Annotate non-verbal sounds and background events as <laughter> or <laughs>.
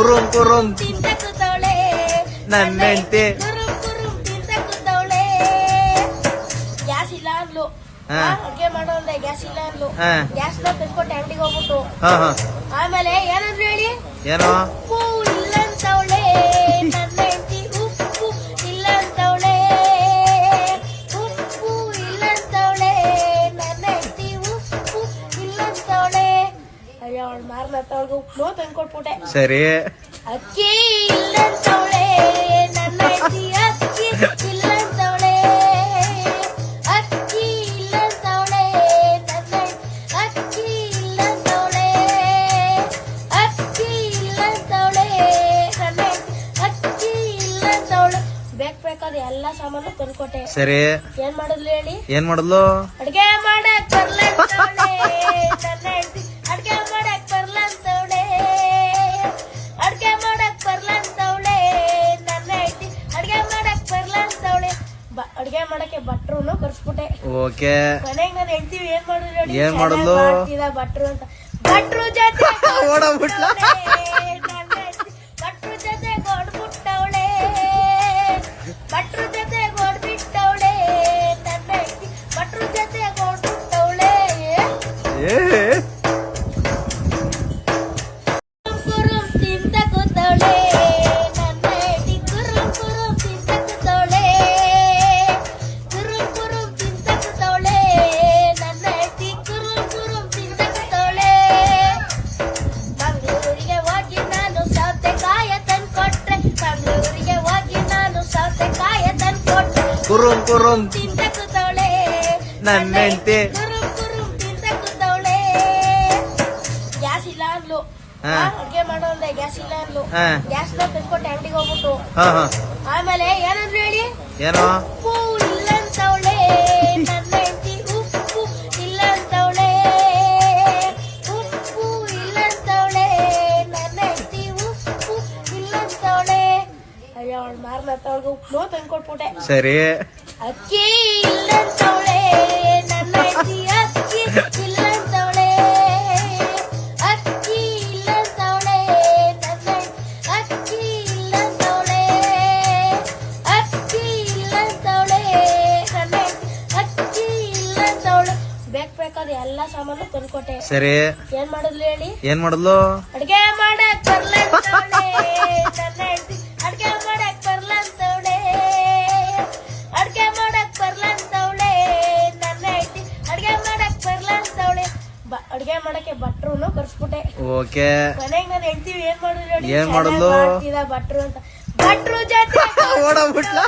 ಕುರುಂ ತಿಂತ ಕೂತವಳೆ ನನ್ನ ನನ್ನಂತೆ. ಕುರುಂ ಕುರುಂ ತಿಂತ ಕೂತವಳೆ ಗ್ಯಾಸ್ ಇಲ್ಲ ಅಂದ್ಲು. ಹಾ. ಅಡ್ಗೆ ಮಾಡೋ ಅಂದೆ ಗ್ಯಾಸ್ ಇಲ್ಲ ಅಂದ್ಲು. ಹಾ. ಗ್ಯಾಸ್ನ ತಂದ್ಕೊಟ್ಟೆ ಅಂಗಡಿಗೆ ಹೋಗ್ಬಿಟ್ಟು. ಹಾ ಹಾ. ಆಮೇಲೆ ಏನಂದ್ರು ಹೇಳಿ? ಏನೋ? ಅವಳು ಮಾರ್ನತ್ತವಳಿಗೆ ಉಪ್ಪು ತಂದ್ಕೊಟ್ಬಿಟ್ಟೆ. ಸರಿ. ಅಕ್ಕಿ ಇಲ್ಲಂತವಳೆ ನನ್ನ ಹೆಂಡತಿ ಅಕ್ಕಿ ಇಲ್ಲಂತವಳೆ. ಅಕ್ಕಿ ಇಲ್ಲಂತವಳೆ ನನ್ನ ಅಕ್ಕಿ ಇಲ್ಲಂತವಳೆ. ಅಕ್ಕಿ ಇಲ್ಲಂತವಳೆ ನನ್ನ ಅಕ್ಕಿ ಇಲ್ಲಂತವಳೆ. ಬೇಕ್ ಬೇಕಾದ ಎಲ್ಲ ಸಾಮಾನು ತಂದ್ಕೊಟ್ಟೆ. ಸರಿ. ಏನ್ ಮಾಡಿದ್ಲು ಹೇಳಿ? ಏನ್ ಮಾಡಲು ಅಡ್ಗೆ ಓಕೆ ಕೊನೆಗೆ ನಾನು ಏನ್ ಮಾಡಿದ್ರು ಏನ್ ಮಾಡಿದ್ಲು? ಭಟ್ರು ಅಂತ ಭಟ್ರು ಜೊತೆ <laughs> ಓಡೋಗ್ಬಿಟ್ಲ? ಕುರುಂ ಕುರುಂ. ತಿಂತ ಕೂತವಳೆ ನನ್ನ ಹೆಂಡ್ತಿ. ಕುರುಂ ಕುರುಂ ತಿಂತ ಕೂತವಳೆ ಗ್ಯಾಸ್ ಇಲ್ಲ ಅಂದ್ಲು. ಹಾ. ಅಡ್ಗೆ ಮಾಡೋ ಅಂದೆ ಗ್ಯಾಸ್ ಇಲ್ಲ ಅಂದ್ಲು. ಹಾ. ಗ್ಯಾಸ್ನ ತಂದ್ಕೊಟ್ಟೆ ಅಂಗಡಿಗೆ ಹೋಗ್ಬಿಟ್ಟು. ಹಾ ಹಾ. ಆಮೇಲೆ ಏನಂದ್ರು ಹೇಳಿ? ಏನೋ? ಉಪ್ಪು. ಮಾರ್ನತ್ತವಳಿಗೆ ಉಪ್ಪು ತಂದ್ಕೊಟ್ಬಿಟ್ಟೆ ಸರಿ. ಅಕ್ಕಿ ಇಲ್ಲಂತವಳೆ ನನ್ನ ಅಕ್ಕಿ ಇಲ್ಲಂತವಳೆ. ಅಕ್ಕಿ ಇಲ್ಲಂತವಳೆ ನನ್ನ ಅಕ್ಕಿ ಇಲ್ಲಂತವಳೆ. ಅಕ್ಕಿ ಇಲ್ಲಂತವಳೆ ನನ್ನ ಅಕ್ಕಿ ಇಲ್ಲಂತವಳೆ. ಬೇಕ್ ಬೇಕಾದ ಎಲ್ಲ ಸಾಮಾನು ತಂದ್ಕೊಟ್ಟೆ. ಸರಿ. ಏನ್ ಮಾಡಿದ್ಲು ಹೇಳಿ? ಏನ್ ಮಾಡಲು ಕರ್ಸ್ಬಿಟ್ಟೆ ಓಕೆ ಮನೆಗೆ ನಾನು ಹೇಳ್ತೀವಿ ಏನ್ ಮಾಡಿದ್ರು ಏನ್ ಮಾಡಿದ್ಲು? ಭಟ್ರು ಅಂತ ಭಟ್ರು ಜೊತೆ <laughs> ಓಡೋಗ್ಬಿಟ್ಲ?